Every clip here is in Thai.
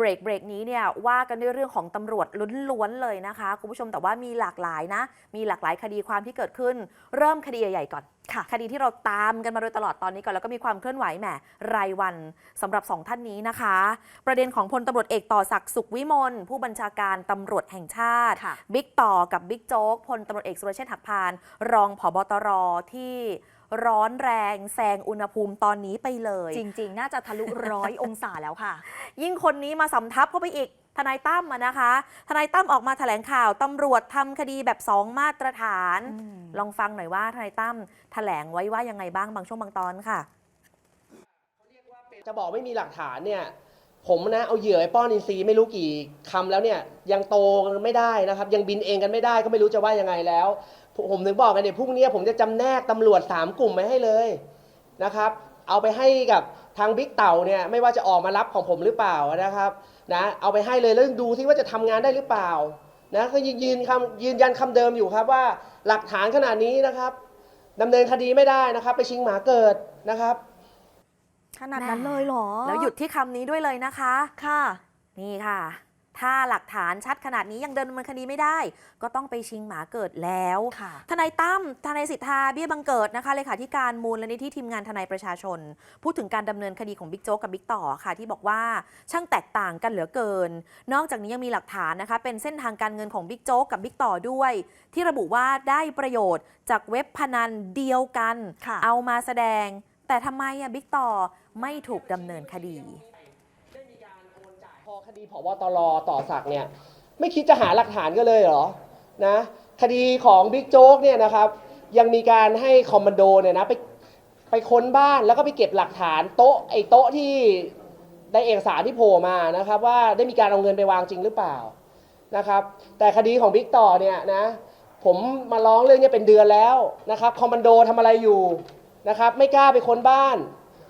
เบรกเบรกนี้เนี่ยว่ากันด้วยเรื่องของตำรวจล้วนๆเลยนะคะ คุณผู้ชมแต่ว่ามีหลากหลายนะ มีหลากหลายคดีความที่เกิดขึ้น เริ่มคดีใหญ่ๆก่อนค่ะ คดีที่เราตามกันมาโดยตลอดตอนนี้ก่อนแล้วก็มีความเคลื่อนไหวแหมรายวันสำหรับสองท่านนี้นะคะ ประเด็นของพลตำรวจเอกต่อศักดิ์สุขวิมลผู้บัญชาการตำรวจแห่งชาติค่ะบิ๊กต่อกับบิ๊กโจ๊กพลตำรวจเอกสุรเชษฐ์หักพาน รองผบตรที่ ร้อนแรงแซงอุณหภูมิตอนนี้ไปเลย จริง ๆ น่าจะทะลุร้อยองศาแล้วค่ะ ยิ่งคนนี้มาสำทับเข้าไปอีกทนายตั้มอะนะคะ ทนายตั้มออกมาแถลงข่าวตำรวจทำคดีแบบสองมาตรฐาน อืม ลองฟังหน่อยว่าทนายตั้มแถลงไว้ว่ายังไงบ้างบางช่วงบางตอนค่ะ จะบอกไม่มีหลักฐานเนี่ยผมนะเอาเหยื่อไอ้ป้อนอินทรีย์ไม่รู้กี่คำแล้วเนี่ยยังโตกันไม่ได้นะครับ ยังบินเองกันไม่ได้ก็ไม่รู้จะว่ายังไงแล้ว ผมผมถึงบอกกันเนี่ยพรุ่งนี้ผมจะจำแนกตำรวจ 3 กลุ่มไปให้เลยนะครับ เอาไปให้กับทางบิ๊กเต่าเนี่ยไม่ว่าจะออกมารับของผมหรือเปล่านะครับนะเอาไปให้เลยแล้วดูที่ว่าจะทำงานได้หรือเปล่านะก็ยืนยืนคำยืนยันคำเดิมอยู่ครับว่าหลักฐานขนาดนี้นะครับดำเนินคดีไม่ได้นะครับ ไปชิงหมาเกิดนะครับขนาดนั้นเลยเหรอ แล้วหยุดที่คำนี้ด้วยเลยนะคะ ค่ะ นี่ค่ะ ถ้าหลักฐานชัดขนาดนี้ยังเดินดำเนินคดีไม่ได้ ก็ต้องไปชิงหมาเกิดแล้วค่ะทนายตั้มทนายสิทธาเบี้ยบังเกิดนะคะเลขาธิการมูลและนิธิทีมงานทนายประชาชน พูดถึงการดำเนินคดีของบิ๊กโจ๊กกับบิ๊กต่อค่ะที่บอกว่าช่างแตกต่างกันเหลือเกิน นอกจากนี้ยังมีหลักฐานนะคะเป็นเส้นทางการเงินของบิ๊กโจ๊กกับบิ๊กต่อด้วย ที่ระบุว่าได้ประโยชน์จากเว็บพนันเดียวกันค่ะเอามาแสดง แต่ทำไมอะบิ๊กต่อไม่ถูกดำเนินคดีพอ คดีผบตรต่อศักดิ์เนี่ยไม่คิดจะหาหลักฐานก็เลยเหรอนะคดีของบิ๊กโจ๊กเนี่ยนะครับยังมีการให้คอมมานโดเนี่ยนะไปไปค้นบ้านแล้วก็ไปเก็บหลักฐานโต๊ะไอ้โต๊ะที่ได้เอกสารที่โผล่มานะครับว่าได้มีการเอาเงินไปวางจริงหรือเปล่านะครับแต่คดีของบิ๊กต่อเนี่ยนะผมมาร้องเรื่องนี้เป็นเดือนแล้วนะครับคอมมานโดทำอะไรอยู่นะครับไม่กล้าไปค้นบ้าน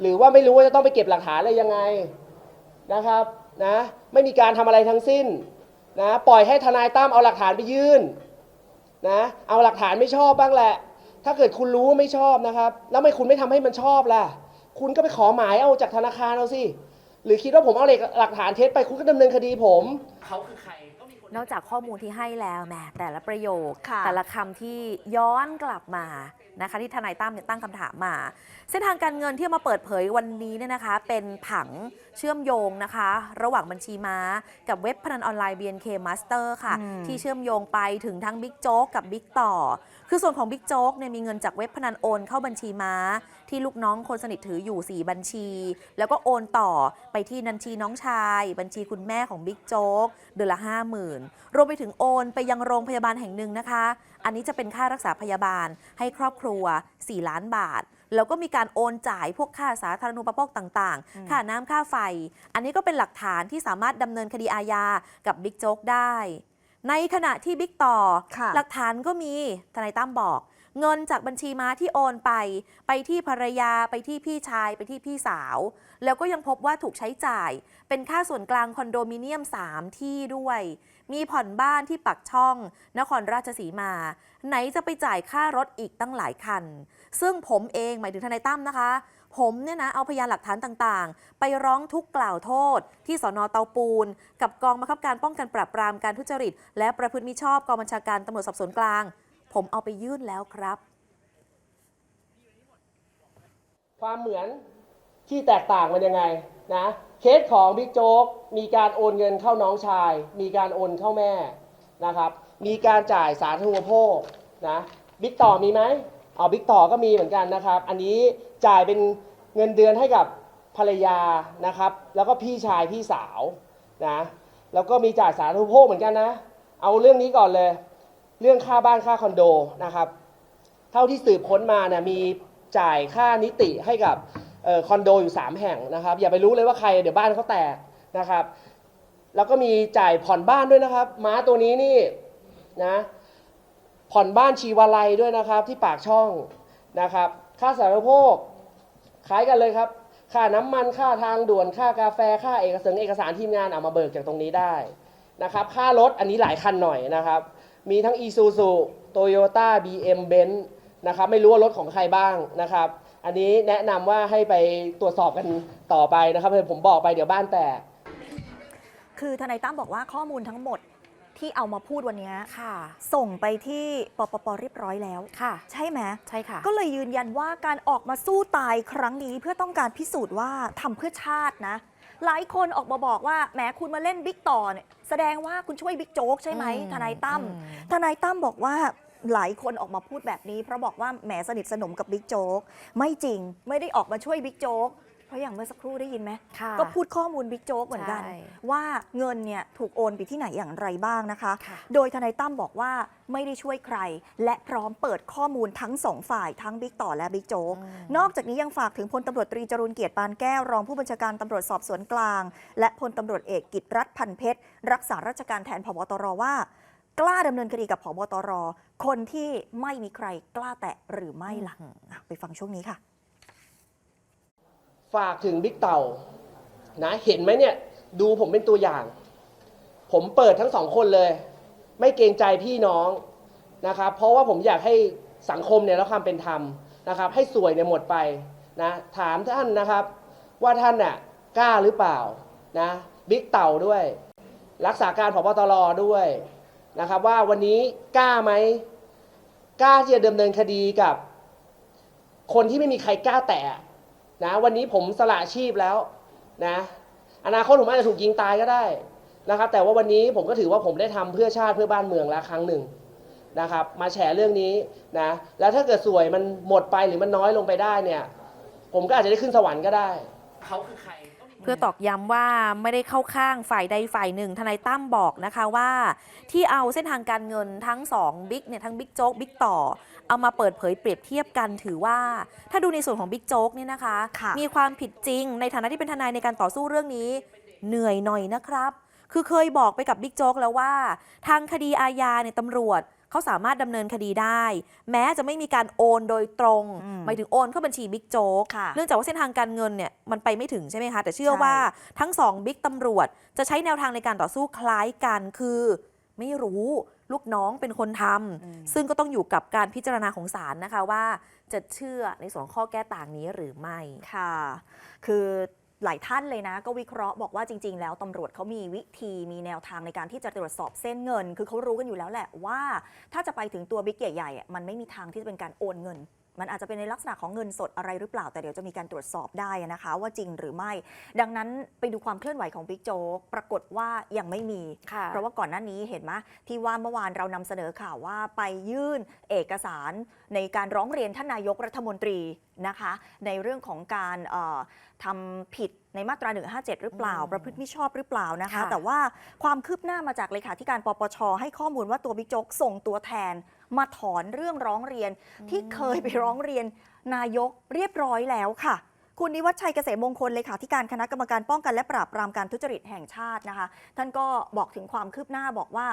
หรือว่าไม่รู้ว่าจะต้องไปเก็บหลักฐานอะไรยังไงนะครับ นะไม่มีการทำอะไรทั้งสิ้นนะปล่อยให้ทนายตั้มเอาหลักฐานไปยื่นนะเอาหลักฐานไม่ชอบบ้างแหละ ถ้าเกิดคุณรู้ไม่ชอบนะครับ แล้วไม่คุณไม่ทำให้มันชอบล่ะ คุณก็ไปขอหมายเอาจากธนาคารเอาสิหรือคิดว่าผมเอาหลักฐานเท็จไปคุณก็ดำเนินคดีผมเขาคือใคร นนอกจากข้อมูลที่ให้แล้วแหมแต่ละประโยคค่ะแต่ละคำที่ย้อนกลับมานะคะที่ทนายตั้มเนี่ยตั้งคำถามมา เส้นทางการเงินที่เอามาเปิดเผยวันนี้เนี่ยนะคะ เป็นผังเชื่อมโยงนะคะ ระหว่างบัญชีม้า กับเว็บพนันออนไลน์ BNK Master ค่ะอืมที่เชื่อมโยงไปถึงทั้งบิ๊กโจ๊กกับบิ๊กต่อ คือส่วนของบิ๊กโจ๊กเนี่ยมีเงินจากเว็บพนันโอนเข้าบัญชีม้า ที่ลูกน้องคนสนิทถืออยู่ 4 บัญชี แล้วก็โอนต่อไปที่บัญชีน้องชาย บัญชีคุณแม่ของบิ๊กโจ๊กเดือนละ 50,000 รวมไปถึงโอนไปยังโรงพยาบาลแห่งหนึ่งนะคะ อันนี้จะเป็นค่ารักษาพยาบาลให้ครอบครัว 4 ล้านบาท แล้วก็มีการโอนจ่ายพวกค่าสาธารณูปโภคต่างๆ ค่าน้ำค่าไฟ อันนี้ก็เป็นหลักฐานที่สามารถดำเนินคดีอาญากับบิ๊กโจ๊กได้ในขณะที่บิ๊กต่อค่ะหลักฐานก็มีทนายตั้มบอก เงินจากบัญชีม้าที่โอนไป ไปที่ภรรยาไปที่พี่ชายไปที่พี่สาว แล้วก็ยังพบว่าถูกใช้จ่าย เป็นค่าส่วนกลางคอนโดมิเนียม 3 ที่ด้วย มีผ่อนบ้านที่ปักช่อง นครราชสีมา ไหนจะไปจ่ายค่ารถอีกตั้งหลายคัน ซึ่งผมเองหมายถึงทนายตั้มนะคะผมเนี่ยนะเอาพยานหลักฐานต่างๆ ไปร้องทุกกล่าวโทษ ที่สอนอเตาปูน กับกองบังคับการป้องกันปราบปรามการทุจริต และประพฤติมิชอบกองบัญชาการตำรวจสอบสวนกลาง ผมเอาไปยื่นแล้วครับ ความเหมือนที่แตกต่างมันยังไงนะเคสของบิ๊กโจ๊กมีการโอนเงินเข้าน้องชาย มีการโอนเข้าแม่นะครับ มีการจ่ายสาธารณูปโภคนะบิ๊กต่อมีไหมเอ๋อบิ๊กต่อก็มีเหมือนกันนะครับ อันนี้จ่ายเป็นเงินเดือนให้กับภรรยานะครับ แล้วก็พี่ชายพี่สาวนะแล้วก็มีจ่ายสาธารณูปโภคเหมือนกันนะ เอาเรื่องนี้ก่อนเลย เรื่องค่าบ้านค่าคอนโดนะครับ เท่าที่สืบค้นมาเนี่ยมีจ่ายค่านิติให้กับออคอนโดอยู่ 3 แห่งนะครับ อย่าไปรู้เลยว่าใครเดี๋ยวบ้านเขาแตกนะครับ แล้วก็มีจ่ายผ่อนบ้านด้วยนะครับ ม้าตัวนี้นี่นะผ่อนบ้านชีวาลัยด้วยนะครับ ที่ปากช่องนะครับ ค่าสาธารณูปโภคคล้ายกันเลยครับ ค่าน้ำมันค่าทางด่วนค่ากาแฟค่าเอกสารเอกสารทีมงานเอามาเบิกจากตรงนี้ได้นะครับ ค่ารถอันนี้หลายคันหน่อยนะครับ มีทั้ง Isuzu Toyota BM Benz นะครับไม่รู้ว่ารถของใครบ้างนะครับ อันนี้แนะนำว่าให้ไปตรวจสอบกันต่อไปนะครับเดี๋ยวผมบอกไปเดี๋ยวบ้านแตก คือทนายตั้มบอกว่าข้อมูลทั้งหมดที่เอามาพูดวันนี้ค่ะ ส่งไปที่ปปปเรียบร้อยแล้ว ค่ะ ใช่ไหมใช่ค่ะ ก็เลยยืนยันว่าการออกมาสู้ตายครั้งนี้เพื่อต้องการพิสูจน์ว่าทำเพื่อชาตินะ หลายคนออกมาบอกว่าแหมคุณมาเล่นบิ๊กต่อเนี่ยแสดงว่าคุณช่วยบิ๊กโจ๊กใช่ไหมอืมทนายตั้มอืม ทนายตั้มบอกว่าหลายคนออกมาพูดแบบนี้ เพราะบอกว่าแหมสนิทสนมกับบิ๊กโจ๊กไม่จริงไม่ได้ออกมาช่วยบิ๊กโจ๊กเพ ราะอย่างเมื่อสักครู่ได้ยินไหมค่ะก็พูดข้อมูลบิ๊กโจ๊กเหมือนกันใช่ว่าเงินเนี่ยถูกโอนไปที่ไหนอย่างไรบ้างนะคะค่ะโดยทนายตั้มบอกว่าไม่ได้ช่วยใคร และพร้อมเปิดข้อมูลทั้งสองฝ่ายทั้งบิ๊กต่อและบิ๊กโจ๊ก นอกจากนี้ยังฝากถึงพลตำรวจตรีจรูนเกียรติปานแก้วรองผู้บัญชาการตำรวจสอบสวนกลาง และพลตำรวจเอกกิตรัฐพันเพชรรักษาราชการแทนพบตรว่า กล้าดำเนินคดีกับพบตร คนที่ไม่มีใครกล้าแตะหรือไม่ล่ะอะไปฟังช่วงนี้ค่ะ ฝากถึงบิ๊กเต่านะเห็นไหมเนี่ยดูผมเป็นตัวอย่าง ผมเปิดทั้งสองคนเลย ไม่เกรงใจพี่น้องนะครับ เพราะว่าผมอยากให้สังคมเนี่ยรับความเป็นธรรมนะครับ ให้สวยเนี่ยหมดไปนะถามท่านนะครับ ว่าท่านน่ะกล้าหรือเปล่านะบิ๊กเต่าด้วย รักษาการผบตรด้วยนะครับ ว่าวันนี้กล้าไหมกล้าที่จะดำเนินคดีกับ คนที่ไม่มีใครกล้าแตะ นะวันนี้ผมสละชีพแล้วนะอนาคตผมอาจจะถูกยิงตายก็ได้นะครับ แต่ว่าวันนี้ผมก็ถือว่าผมได้ทำเพื่อชาติเพื่อบ้านเมืองแล้วครั้งหนึ่งนะครับ มาแฉเรื่องนี้นะแล้วถ้าเกิดสวยมันหมดไปหรือมันน้อยลงไปได้เนี่ย ผมก็อาจจะได้ขึ้นสวรรค์ก็ได้เขาคือใครเพื่อตอกย้ำว่าไม่ได้เข้าข้างฝ่ายใดฝ่ายหนึ่ง ทนายตั้มบอกนะคะว่า ที่เอาเส้นทางการเงินทั้งสองบิ๊กเนี่ยทั้งบิ๊กโจ๊กบิ๊กต่อ เอามาเปิดเผยเปรียบเทียบกันถือว่า ถ้าดูในส่วนของบิ๊กโจ๊กเนี่ยนะคะค่ะมีความผิดจริง ในฐานะที่เป็นทนายในการต่อสู้เรื่องนี้ เหนื่อยหน่อยนะครับ คือเคยบอกไปกับบิ๊กโจ๊กแล้วว่า ทางคดีอาญาเนี่ยตำรวจเขาสามารถดำเนินคดีได้ แม้จะไม่มีการโอนโดยตรงอืมหมายถึงโอนเข้าบัญชีบิ๊กโจ๊กค่ะเนื่องจากว่าเส้นทางการเงินเนี่ยมันไปไม่ถึงใช่ไหมคะ แต่เชื่อใช่ว่าทั้งสองบิ๊กตำรวจ จะใช้แนวทางในการต่อสู้คล้ายกันคือ ไม่รู้ ลูกน้องเป็นคนทำซึ่งก็ต้องอยู่กับการพิจารณาของศาลนะคะว่าจะเชื่อในส่วนข้อแก้ต่างนี้หรือไม่ค่ะ คือหลายท่านเลยนะ ก็วิเคราะห์บอกว่าจริง ๆ แล้วตำรวจเขามีวิธีมีแนวทางในการที่จะตรวจสอบเส้นเงิน คือเขารู้กันอยู่แล้วแหละว่า ถ้าจะไปถึงตัวบิ๊กใหญ่ๆอะมันไม่มีทางที่จะเป็นการโอนเงิน มันอาจจะเป็นในลักษณะของเงินสดอะไรหรือเปล่า แต่เดี๋ยวจะมีการตรวจสอบได้นะคะ ว่าจริงหรือไม่ ดังนั้นไปดูความเคลื่อนไหวของบิ๊กโจ๊กปรากฏว่ายังไม่มีค่ะเพราะว่าก่อนหน้านี้เห็นไหมที่ว่าเมื่อวานเรานำเสนอข่าวว่าไปยื่นเอกสารในการร้องเรียนท่านนายกรัฐมนตรีนะคะ ในเรื่องของการเอ่อทำผิดในมาตรา 157 หรือเปล่าอืมประพฤติมิชอบหรือเปล่านะคะค่ะแต่ว่าความคืบหน้ามาจากเลขาธิการปปชให้ข้อมูลว่าตัวบิ๊กโจ๊กส่งตัวแทน มาถอนเรื่องร้องเรียนที่เคยไปร้องเรียนนายกเรียบร้อยแล้วค่ะ คุณนิวัฒชัยเกษมมงคลเลขาธิการคณะกรรมการป้องกันและปราบปรามการทุจริตแห่งชาตินะคะ ท่านก็บอกถึงความคืบหน้าบอกว่า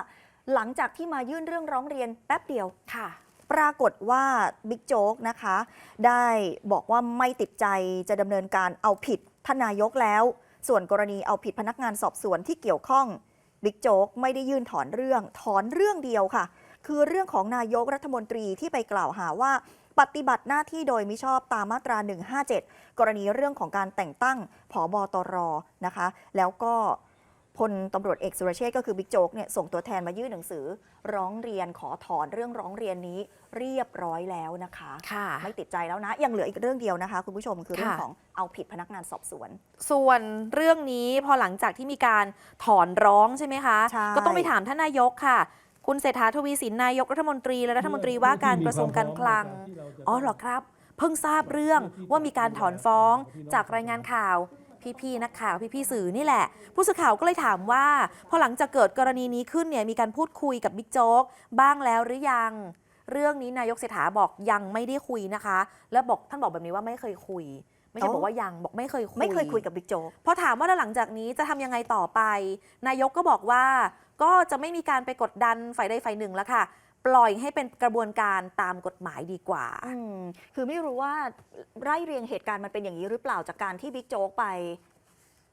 หลังจากที่มายื่นเรื่องร้องเรียนแป๊บเดียวค่ะปรากฏว่าบิ๊กโจ๊กนะคะ ได้บอกว่าไม่ติดใจจะดำเนินการเอาผิดท่านนายกแล้ว ส่วนกรณีเอาผิดพนักงานสอบสวนที่เกี่ยวข้องบิ๊กโจ๊กไม่ได้ยื่นถอนเรื่องถอนเรื่องเดียวค่ะ คือเรื่องของนายกรัฐมนตรีที่ไปกล่าวหาว่าปฏิบัติหน้าที่โดยมิชอบตามมาตรา 157 กรณีเรื่องของการแต่งตั้งผอบอตรนะคะ แล้วก็พลตำรวจเอกสุรเชษฐ์ก็คือบิ๊กโจ๊กเนี่ยส่งตัวแทนมายื่นหนังสือ ร้องเรียนขอถอนเรื่องร้องเรียนนี้เรียบร้อยแล้วนะคะค่ะไม่ติดใจแล้วนะ ยังเหลืออีกเรื่องเดียวนะคะ คุณผู้ชมคือเรื่องค่ะของเอาผิดพนักงานสอบสวน ส่วนเรื่องนี้พอหลังจากที่มีการถอนร้องใช่ไหมคะใช่ก็ต้องไปถามท่านนายกค่ะ คุณเศรษฐาทวีสินนายกรัฐมนตรีและรัฐมนตรีว่าการกระทรวงการคลัง อ๋อเหรอครับ เพิ่งทราบเรื่องว่ามีการถอนฟ้องจากรายงานข่าวพี่ๆนักข่าวพี่ๆสื่อนี่แหละ ผู้สื่อข่าวก็เลยถามว่าพอหลังจากเกิดกรณีนี้ขึ้นเนี่ยมีการพูดคุยกับบิ๊กโจ๊กบ้างแล้วหรือยัง เรื่องนี้นายกเศรษฐาบอกยังไม่ได้คุยนะคะ แล้วบอกท่านบอกแบบนี้ว่าไม่เคยคุย ไม่ใช่อ๋อบอกว่ายังบอกไม่เคยคุยไม่เคยคุยกับบิ๊กโจ๊กพอถามว่าแล้วหลังจากนี้จะทำยังไงต่อไป นายกก็บอกว่า ก็จะไม่มีการไปกดดันฝ่ายใดฝ่ายหนึ่งแล้วค่ะ ปล่อยให้เป็นกระบวนการตามกฎหมายดีกว่า อืมคือไม่รู้ว่าไร่เรียงเหตุการณ์มันเป็นอย่างนี้หรือเปล่าจากการที่บิ๊กโจ๊กไป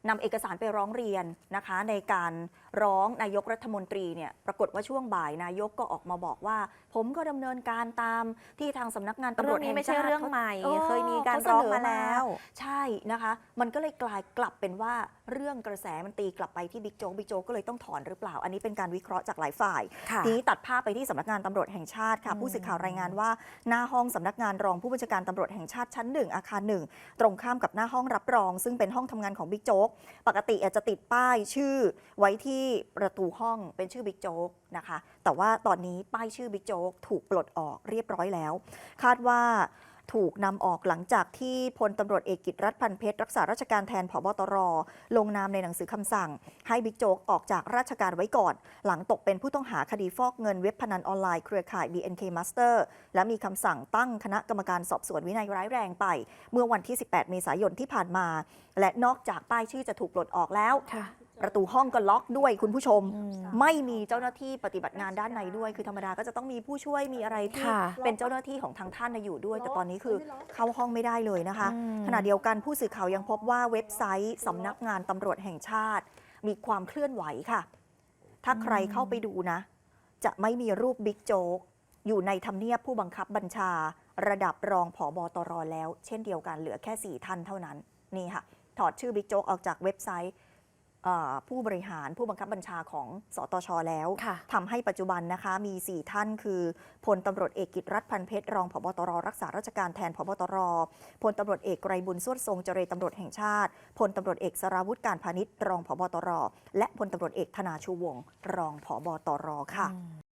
นำเอกสารไปร้องเรียนนะคะ ในการร้องนายกรัฐมนตรีเนี่ยปรากฏว่าช่วงบ่ายนายกก็ออกมาบอกว่า ผมก็ดำเนินการตามที่ทางสำนักงานตำรเรื่วอจงนี้แห่งไม่ใช่ชาติเรื่องใหม่ออเคยมีการขสร้องนมาแล้ว ใช่นะคะ มันก็เลยกลายกลับเป็นว่าเรื่องกระแสมันตีกลับไปที่บิ๊กโจ๊กบิ๊กโจ๊กก็เลยต้องถอนหรือเปล่า อันนี้เป็นการวิเคราะห์จากหลายฝ่ายค่ะทีนี้ตัดภาพไปที่สำนักงานตำรวจแห่งชาติค่ะอืมผู้สื่อข่าวรายงานว่า หน้าห้องสำนักงานรองผู้บัญชาการตำรวจแห่งชาติชั้นหนึ่งอาคารหนึ่งตรงข้ามกับหน้าห้องรับรอง ซึ่งเป็นห้องทำงานของบิ๊กโจ๊กปกติอาจจะติดป้ายชื่อไว้ที่ประตูห้องเป็นชื่อบิ๊กโจ๊กนะคะ แต่ว่าตอนนี้ป้ายชื่อบิ๊กโจ๊กถูกปลดออกเรียบร้อยแล้ว คาดว่าถูกนำออกหลังจากที่พลตำรวจเอกกิจรัฐพันเพชรรักษาราชการแทนผบตร ลงนามในหนังสือคำสั่ง ให้บิ๊กโจ๊กออกจากราชการไว้ก่อน หลังตกเป็นผู้ต้องหาคดีฟอกเงินเว็บพนันออนไลน์เครือข่าย BNK Master และมีคำสั่งตั้งคณะกรรมการสอบสวนวินัยร้ายแรงไป เมื่อวันที่ 18 เมษายนที่ผ่านมา และนอกจากป้ายชื่อจะถูกปลดออกแล้ว ประตูห้องก็ล็อกด้วยคุณผู้ชมอืมไม่มีเจ้าหน้าที่ปฏิบัติงานด้านในด้วย คือธรรมดาก็จะต้องมีผู้ช่วยมีอะไรที่ค่ะ เป็นเจ้าหน้าที่ของทางท่านน่ะอยู่ด้วย แต่ตอนนี้คือเข้าห้องไม่ได้เลยนะคะอืมขณะเดียวกันผู้สื่อข่าวยังพบว่าเว็บไซต์สำนักงานตำรวจแห่งชาติ มีความเคลื่อนไหวค่ะ ถ้าใครเข้าไปดูนะ จะไม่มีรูปบิ๊กโจ๊กอยู่ในทำเนียบผู้บังคับบัญชา ระดับรองผอบอตรแล้ว เช่นเดียวกันเหลือแค่4ท่านเท่านั้นนี่ค่ะ ถอดชื่อบิ๊กโจ๊กออกจากเว็บไซต์เอ่อ ผู้บริหารผู้บังคับบัญชาของสตชแล้วค่ะทำให้ปัจจุบันนะคะมี 4 ท่านคือพลตำรวจเอกกิจรัฐพันเพชรรองผบตรรักษาราชการแทนผบตรพลตำรวจเอกไกรบุญสวดทรงเจรตำรวจแห่งชาติพลตำรวจเอกสราวุธการพาณิชย์รองผบตรและพลตำรวจเอกธนาชูวงศ์รองผบตรค่ะอืม